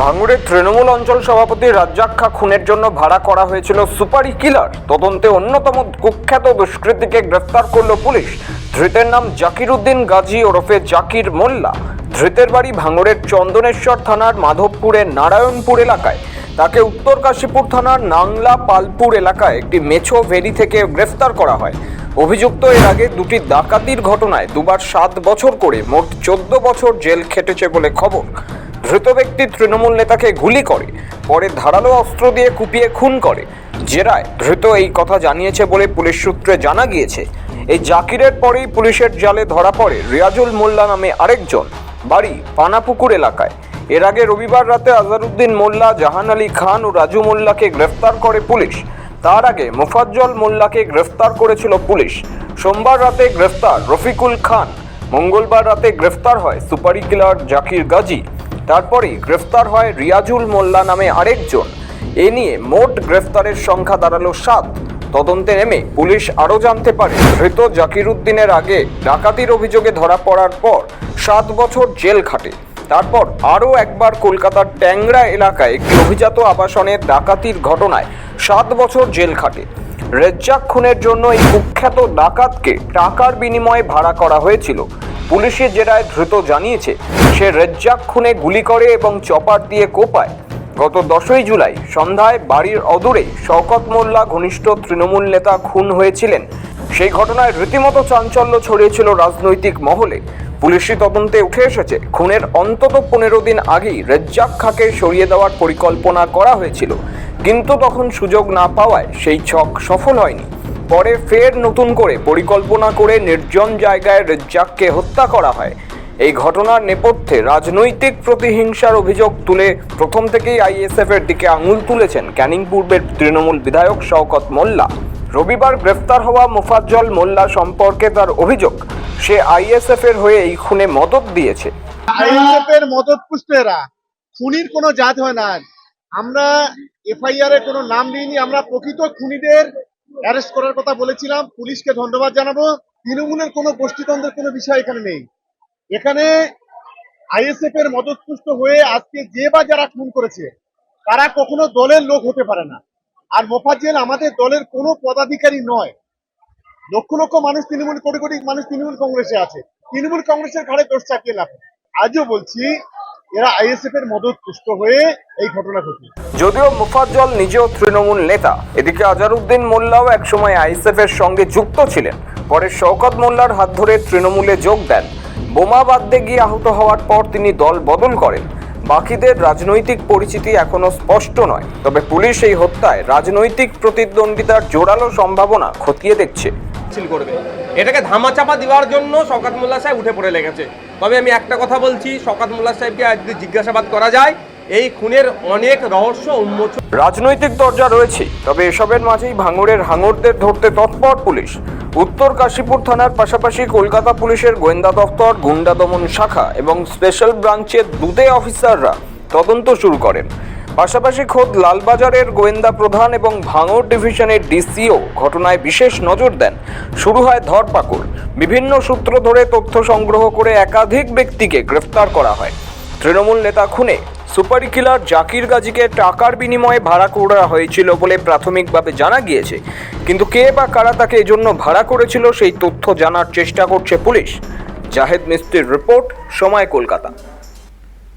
ভাঙড়ের তৃণমূল অঞ্চল সভাপতি রাজ্জাক্ষা খুনের জন্য ভাড়া করা হয়েছিল সুপারি কিলার। তদন্তে অন্যতম কুখ্যাত দুষ্কৃতীকে গ্রেফতার করল পুলিশ। ধৃতের নাম জাকির উদ্দিন গাজী ওরফে জাকির মোল্লা। ধৃতের বাড়ি ভাঙড়ের চন্দনেশ্বর থানার মাধবপুরের নারায়ণপুর এলাকায়। তাকে উত্তর কাশীপুর থানার নাংলা পালপুর এলাকায় একটি মেছো ভেরি থেকে গ্রেফতার করা হয়। অভিযুক্ত এর আগে দুটি ডাকাতির ঘটনায় দুবার সাত বছর করে মোট চোদ্দ বছর জেল খেটেছে বলে খবর। ধৃত ব্যক্তি তৃণমূল নেতাকে গুলি করে, পরে ধারালো অস্ত্র দিয়ে কুপিয়ে খুন করে। জেরায় ধৃত এই কথা জানিয়েছে বলে পুলিশ সূত্রে জানা গিয়েছে। এই জাকিরের পরেই পুলিশের জালে ধরা পড়ে রিয়াজুল মোল্লা নামে আরেকজন, বাড়ি পানাপুকুর এলাকায়। এর আগে রবিবার রাতে আজহারউদ্দিন মোল্লা, জাহান আলী খান ও রাজু মোল্লাকে গ্রেফতার করে পুলিশ। তার আগে মোফাজ্জল মোল্লাকে গ্রেফতার করেছিল পুলিশ। সোমবার রাতে গ্রেফতার রফিকুল খান, মঙ্গলবার রাতে গ্রেফতার হয় সুপারি কিলার জাকির গাজী। তারপরেই গ্রেফতার হয় রিয়াজুল মোল্লা নামে আরেকজন। এ নিয়ে মোট গ্রেফতারের সংখ্যা দাঁড়াল সাত। তদন্তে নেমে পুলিশ আরও জানতে পারে, ধৃত জাকির উদ্দিনের আগে ডাকাতির অভিযোগে ধরা পড়ার পর সাত বছর জেল খাটে। তারপর আরও একবার কলকাতার ট্যাংরা এলাকায় একটি অভিজাত আবাসনে ডাকাতির ঘটনায় সাত বছর জেল খাটে। রেজ্জাক খুনের জন্য এই কুখ্যাত ডাকাতকে টাকার বিনিময়ে ভাড়া করা হয়েছিল। পুলিশের জেরায় ধৃত জানিয়েছে, সে রেজ্জাক খুনে গুলি করে এবং চপার দিয়ে কোপায়। গত দশই জুলাই সন্ধ্যায় বাড়ির অদূরে শওকত মোল্লা ঘনিষ্ঠ তৃণমূল নেতা খুন হয়েছিলেন। সেই ঘটনায় রীতিমতো চাঞ্চল্য ছড়িয়েছিল রাজনৈতিক মহলে। পুলিশি তদন্তে উঠে এসেছে, খুনের অন্তত পনেরো দিন আগেই রেজ্জাক খাকে সরিয়ে দেওয়ার পরিকল্পনা করা হয়েছিল। কিন্তু তখন সুযোগ না পাওয়ায় সেই ছক সফল হয়নি। পরে ফের নতুন করে পরিকল্পনা করে নির্জন জায়গায় রেজ্জাককে হত্যা করা হয়। এই ঘটনার নেপথ্যে রাজনৈতিক প্রতিহিংসার অভিযোগ তুলে প্রথম থেকেই আইএসএফ এর দিকে আঙুল তুলেছেন ক্যানিং পূর্বের তৃণমূল বিধায়ক শওকত মোল্লা। রবিবার গ্রেফতার হওয়া মুফাজ্জল মোল্লা সম্পর্কে তার অভিযোগ, সে আইএসএফ এর হয়ে এই খুনে মদত দিয়েছে। আইএসএফের মদত পুষ্ট এরা। খুনির কোনো জাত হয় না। আমরা এফআইআর এর কোনো নাম দিইনি, আমরা প্রকৃত খুনিদের অ্যারেস্ট করার কথা বলেছিলাম, পুলিশকে ধন্যবাদ জানাব। তৃণমূলের কোনো গোষ্ঠীতন্ত্রের কোনো বিষয় এখানে নেই। এখানে আইএসএফ এর মদতপুষ্ট হয়ে আজকে যে বা যারা খুন করেছে, তারা কখনো দলের লোক হতে পারে না। আর মোফাজ্জেল আমাদের দলের কোনো পদাধিকারী নয়। লক্ষ লক্ষ মানুষ তৃণমূল, কোটি কোটি মানুষ তৃণমূল কংগ্রেসে আছে। তৃণমূল কংগ্রেসের ঘাড়ে দোষ চাপিয়ে লাভ আজও বলছি এরা আইএসএফ এর মদত পুষ্ট হয়ে এই ঘটনা ঘটে যদিও মুফাজ্জল নিজেও তৃণমূল নেতা, এদিকে আজারউদ্দিন মোল্লাও একসময় আইএসএফ এর সঙ্গে যুক্ত ছিলেন। পরে শওকত মোল্লার হাত ধরে তৃণমূলে যোগ দেন। বোমা বাদতে গিয়ে আহত হওয়ার পর তিনি দল বদল করেন। বাকিদের রাজনৈতিক পরিচিতি এখনও স্পষ্ট নয়। তবে পুলিশ এই হত্যায় রাজনৈতিক প্রতিদ্বন্দ্বিতার জোরালো সম্ভাবনা খতিয়ে দেখছে। মিছিল করবে। এটাকে ধামাচাপা দেওয়ার জন্য শওকাত মোল্লা সাহেব উঠে পড়ে লেগেছে। তবে আমি একটা কথা বলছি, শওকাত মোল্লা সাহেবকে আজকে জিজ্ঞাসাবাদ করা যায়, এই খুনের অনেক রহস্য উন্মোচন রাজনৈতিক দরজা রয়েছে, তবে এসবের মাঝেই ভাঙড়ের হাঙরদের ধরতে তৎপর পুলিশ। উত্তর কাশীপুর থানার পাশাপাশি কলকাতা পুলিশের গোয়েন্দা দপ্তর গুন্ডা দমন শাখা এবং স্পেশাল ব্রাঞ্চের দুদে অফিসাররা তদন্ত শুরু করেন। পাশাপাশি খোদ লালবাজারের গোয়েন্দা প্রধান এবং ভাঙড় ডিভিশনের ডিসিও ঘটনায় বিশেষ নজর দেন। শুরু হয় ধরপাকড়। বিভিন্ন সূত্র ধরে তথ্য সংগ্রহ করে একাধিক ব্যক্তিকে গ্রেফতার করা হয়। তৃণমূল নেতা খুনে সুপারি কিলার জাকির গাজীকে টাকার বিনিময়ে ভাড়া করা হয়েছিল বলে প্রাথমিকভাবে জানা গিয়েছে। কিন্তু কে বা কারা তাকে এজন্য ভাড়া করেছিল সেই তথ্য জানার চেষ্টা করছে পুলিশ। জাহেদ মিস্ত্রির রিপোর্ট সময় কলকাতা।